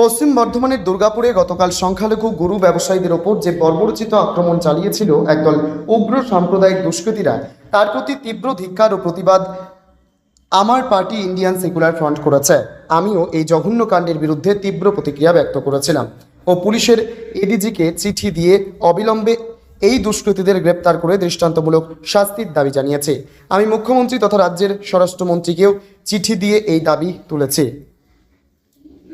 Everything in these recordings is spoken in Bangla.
পশ্চিম বর্ধমানের দুর্গাপুরে গতকাল সংখ্যালঘু গুরু ব্যবসায়ীদের ওপর যে বর্বরচিত আক্রমণ চালিয়েছিল একদল উগ্র সাম্প্রদায়িক দুষ্কৃতীরা, তার প্রতি তীব্র ধিক্কার ও প্রতিবাদ আমার পার্টি ইন্ডিয়ান সেকুলার ফ্রন্ট করেছে। আমিও এই জঘন্য কাণ্ডের বিরুদ্ধে তীব্র প্রতিক্রিয়া ব্যক্ত করেছিলাম ও পুলিশের এডিজিকে চিঠি দিয়ে অবিলম্বে এই দুষ্কৃতীদের গ্রেপ্তার করে দৃষ্টান্তমূলক শাস্তির দাবি জানিয়েছে। আমি মুখ্যমন্ত্রী তথা রাজ্যের স্বরাষ্ট্রমন্ত্রীকেও চিঠি দিয়ে এই দাবি তুলেছি।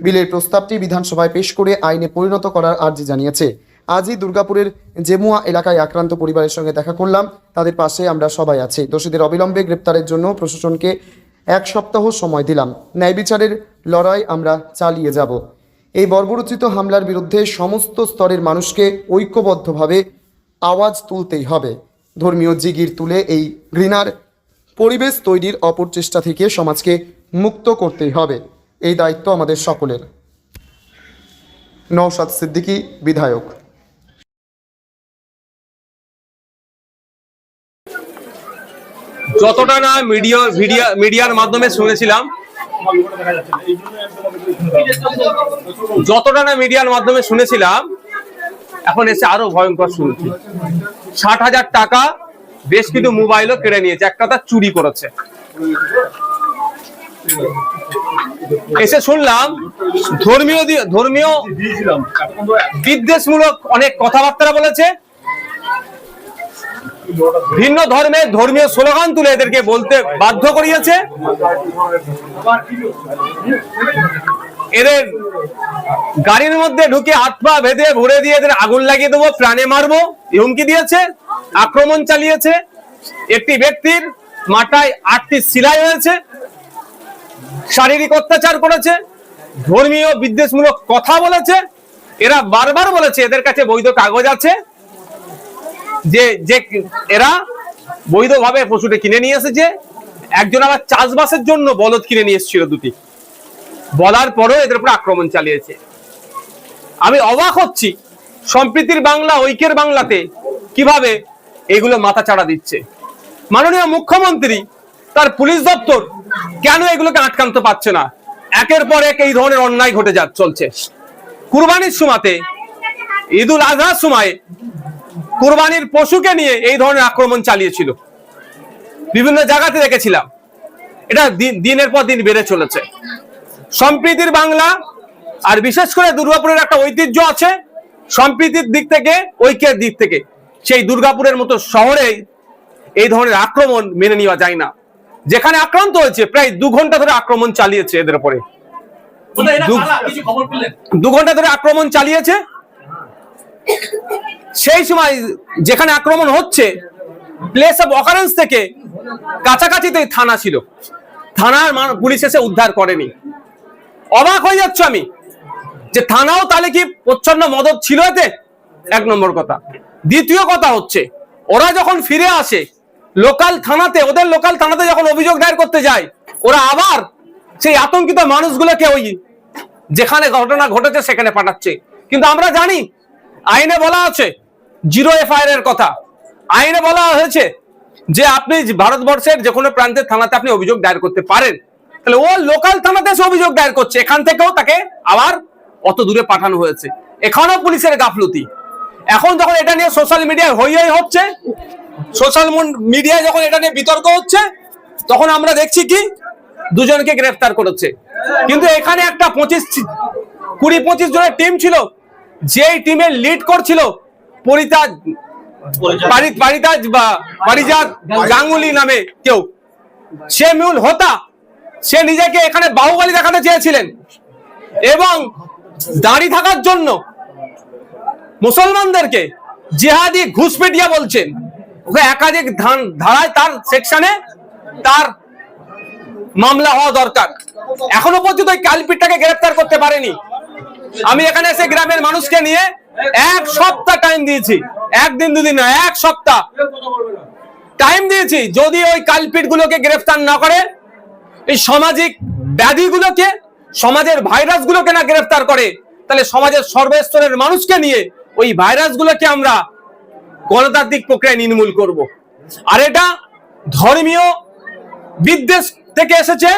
বিলের প্রস্তাবটি বিধানসভায় পেশ করে আইনে পরিণত করার আর্জি জানিয়েছে। আজই দুর্গাপুরের জেমুয়া এলাকায় আক্রান্ত পরিবারের সঙ্গে দেখা করলাম। তাদের পাশে আমরা সবাই আছি। দোষীদের অবিলম্বে গ্রেপ্তারের জন্য প্রশাসনকে এক সপ্তাহ সময় দিলাম। ন্যায় বিচারের লড়াই আমরা চালিয়ে যাব। এই বর্বরচিত হামলার বিরুদ্ধে সমস্ত স্তরের মানুষকে ঐক্যবদ্ধভাবে আওয়াজ তুলতেই হবে। ধর্মীয় জিগির তুলে এই ঘৃণার পরিবেশ তৈরির অপরচেষ্টা থেকে সমাজকে মুক্ত করতেই হবে। এই দায়িত্ব আমাদের সকলের। নওশাদ সিদ্দিকী, বিধায়ক। যতটা না মিডিয়া মিডিয়া মিডিয়ার মাধ্যমে শুনেছিলাম, যতটা না মিডিয়ার মাধ্যমে শুনেছিলাম, এখন এসে আরও ভয়ঙ্কর শুনছি। ষাট হাজার টাকা বেশ কিছু মোবাইলও কেড়ে নিয়েছে একটা তার চুরি করেছে। এসে শুনলাম, ধর্মীয় ধর্মীয় বিদ্বেষমূলক অনেক কথাবার্তা বলেছে। ভিন্ন ধর্মে ধর্মীয় স্লোগান তুলে এদেরকে বলতে বাধ্য করিয়েছে। এদের গাড়ির মধ্যে ঢুকে হাত পা বেঁধে ভরে দিয়ে এদের আগুন লাগিয়ে দেবো, প্রাণে মারবো, হুমকি দিয়েছে, আক্রমণ চালিয়েছে। একটি ব্যক্তির মাথায় আটটি সিলাই হয়েছে শারীরিক অত্যাচার করেছে, ধর্মীয় বিদ্বেষমূলক কথা বলেছে, এরা বারবার বলেছে এদের কাছে বৈধ কাগজ আছে, যে যে এরা বৈধভাবে পশুটা কিনে নিয়ে এসেছে, একজন আবার চাষবাসের জন্য বলদ কিনে নিয়ে এসেছিল দুটি, বলার পরেও এদের উপর আক্রমণ চালিয়েছে। আমি অবাক হচ্ছি, সম্প্রীতির বাংলা, ঐক্যের বাংলাতে কীভাবে এগুলো মাথা চাড়া দিচ্ছে। মাননীয় মুখ্যমন্ত্রী, তার পুলিশ দপ্তর কেন এগুলোকে আটকানতে পারছে না? একের পর এক এই ধরনের অন্যায় ঘটে যা চলছে। কুরবানির সময়তে ঈদুল আজহার সময় কুরবানির পশুকে নিয়ে এই ধরনের আক্রমণ চালিয়েছিল। বিভিন্ন জায়গাতে দেখেছিলাম। এটা দিনের পর দিন বেড়ে চলেছে। সম্প্রীতির বাংলা, আর বিশেষ করে দুর্গাপুরের একটা ঐতিহ্য আছে, সম্প্রীতির দিক থেকে, ঐক্যের দিক থেকে। সেই দুর্গাপুরের মতো শহরে এই ধরনের আক্রমণ মেনে নেওয়া যায় না। যেখানে আক্রান্ত হয়েছে প্রায় দু ঘণ্টা ধরে আক্রমণ চালিয়েছে এদের উপরে। দু- ঘণ্টা ধরে আক্রমণ চালিয়েছে। সেই সময় যেখানে আক্রমণ হচ্ছে প্লেস অফ অকারেন্স থেকে কাছাকাছিতে থানা ছিল। থানার পুলিশ এসে উদ্ধার করেনি। অবাক হয়ে যাচ্ছ আমি যে থানাও তাহলে কি প্রচ্ছন্ন মদত ছিল এতে? এক নম্বর কথা। দ্বিতীয় কথা হচ্ছে ওরা যখন ফিরে আসে লোকাল থানাতে, ওদের লোকাল থানাতে যখন অভিযোগ দায়ের করতে যায়, ওরা আবার সেই আতঙ্কিত মানুষগুলোকে ওই যেখানে ঘটনা ঘটেছে সেখানে পাঠাচ্ছে। কিন্তু আমরা জানি, আইনে বলা আছে, জিরো এফআইআর এর কথা। আইনে বলা হয়েছে যে আপনি ভারতবর্ষের যে কোনো প্রান্তের থানাতে আপনি অভিযোগ দায়ের করতে পারেন। তাহলে ও লোকাল থানাতে এসে অভিযোগ দায়ের করছে। এখান থেকেও তাকে আবার অত দূরে পাঠানো হয়েছে। এখানেও পুলিশের গাফলতি। এখন যখন এটা নিয়ে সোশ্যাল মিডিয়ায় হই হচ্ছে সোশ্যাল মিডিয়ায় যখন এটা নিয়ে বিতর্ক হচ্ছে তখন আমরা দেখছি কি? দুজনকে গ্রেফতার করেছে। কিন্তু এখানে একটা পঁচিশ কুড়ি পঁচিশ জনের টিম ছিল। যেই টিমের লিড করছিল পরিতাজ পারি- পারিতাজ বা পারিজাত গাঙ্গুলি নামে কেউ। সে মূল হোতা। সে নিজেকে এখানে বাহুবলী দেখাতে চেয়েছিলেন। এবং দাঁড়িয়ে থাকার জন্য মুসলমানদেরকে জেহাদি ঘুষপেটিয়া বলছেন। ওকে একাধিক ধারায় তার সেকশনে তার মামলা হওয়া দরকার। এখনও পর্যন্ত ওই কালপিটটাকে গ্রেফতার করতে পারেনি। আমি এখানে এসে গ্রামের মানুষকে নিয়ে এক সপ্তাহ টাইম দিয়েছি। একদিন, দুদিন না এক সপ্তাহ। টাইম দিয়েছি। যদি ওই কালপিট গুলোকে গ্রেফতার না করে, এই সামাজিক ব্যাধিগুলোকে, সমাজের ভাইরাস গুলোকে না গ্রেফতার করে, তাহলে সমাজের সর্বস্তরের মানুষকে নিয়ে ওই ভাইরাস গুলোকে আমরা গণতান্ত্রিক প্রক্রিয়ায় নির্মূল করব। আর এটা ধর্মীয় বিদ্বেষ থেকে এসেছে।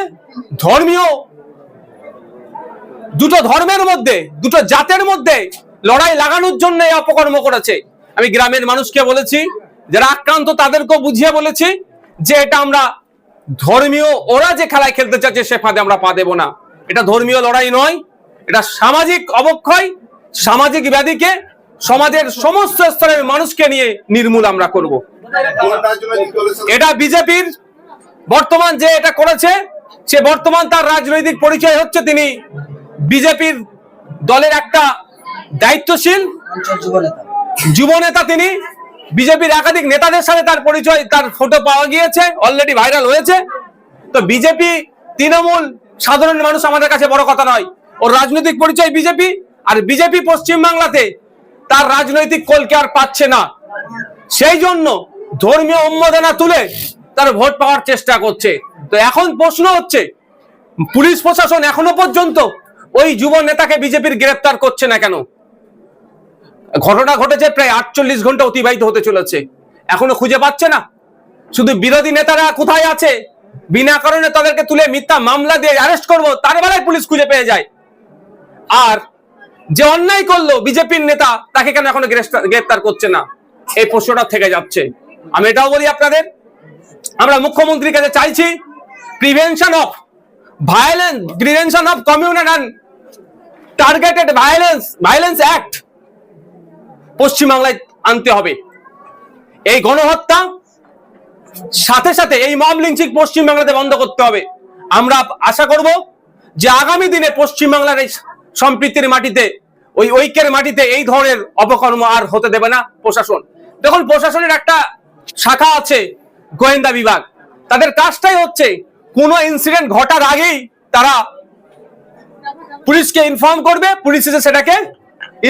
ধর্মীয় দুটো ধর্মের মধ্যে, দুটো জাতের মধ্যে লড়াই লাগানোর জন্য এই অপকর্ম করেছে। আমি গ্রামের মানুষকে বলেছি, যারা আক্রান্ত তাদেরকেও বুঝিয়ে বলেছি যে এটা আমরা ধর্মীয়, ওরা যে খেলায় খেলতে চাচ্ছে সে ফাঁদে আমরা পা দেবো না। এটা ধর্মীয় লড়াই নয়, এটা সামাজিক অবক্ষয়, সামাজিক ব্যাধিকে সমাজের সমস্ত স্তরের মানুষকে নিয়ে নির্মূল আমরা করব। এটা বিজেপির বর্তমান যে এটা করেছে, সে বর্তমান তার রাজনৈতিক পরিচয় হচ্ছে তিনি বিজেপির দলের একটা দায়িত্বশীল যুবনেতা যুব নেতা তিনি। বিজেপির একাধিক নেতাদের সাথে তার পরিচয়, তার ফটো পাওয়া গিয়েছে অলরেডি ভাইরাল হয়েছে। তো বিজেপি তৃণমূল সাধারণ মানুষ আমাদের কাছে বড় কথা নয়। ওর রাজনৈতিক পরিচয় বিজেপি, আর বিজেপি পশ্চিম বাংলাতে তার রাজনৈতিক কলকে আর পাচ্ছে না। সেই জন্য ধর্মীয় উন্মাদনা তুলে তার ভোট পাওয়ার চেষ্টা করছে। তো এখন প্রশ্ন হচ্ছে, পুলিশ প্রশাসন এখনও পর্যন্ত ওই যুব নেতাকে বিজেপির গ্রেপ্তার করছে না কেন? ঘটনা ঘটেছে প্রায় আটচল্লিশ ঘণ্টা অতিবাহিত হতে চলেছে। এখনও খুঁজে পাচ্ছে না। শুধু বিরোধী নেতারা কোথায় আছে? বিনা কারণে তাদেরকে তুলে মিথ্যা মামলা দিয়ে অ্যারেস্ট করব, তার বেলায় পুলিশ খুঁজে পেয়ে যায়। আর যে অন্যায় করল বিজেপির নেতা, তাকে কেন এখনও গ্রেফতার গ্রেপ্তার করছে না? এই প্রশ্নটা থেকে যাচ্ছে। আমি এটাও বলি আপনাদের, আমরা মুখ্যমন্ত্রীর কাছে চাইছি prevention of violence prevention of communal and targeted violence violence act পশ্চিমবাংলায় আনতে হবে। এই গণহত্যা, সাথে সাথে এই মব লিঞ্চিং পশ্চিমবাংলাতে বন্ধ করতে হবে। আমরা আশা করব যে আগামী দিনে পশ্চিমবাংলার এই সম্প্রীতির মাটিতে, ওই ঐক্যের মাটিতে এই ধরনের অপকর্ম আর হতে দেবে না প্রশাসন। দেখুন, প্রশাসনের একটা শাখা আছে গোয়েন্দা বিভাগ। তাদের কাজটাই হচ্ছে, কোনো ইনসিডেন্ট ঘটার আগেই তারা পুলিশকে ইনফর্ম করবে, পুলিশ এসে সেটাকে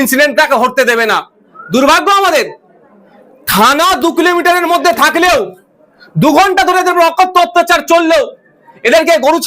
ইনসিডেন্টটাকে ঘটতে দেবে না। দুর্ভাগ্য আমাদের, থানা দু কিলোমিটারের মধ্যে থাকলেও দু ঘণ্টা ধরে এদের অকথ্য অত্যাচার চললেও এদেরকে গরু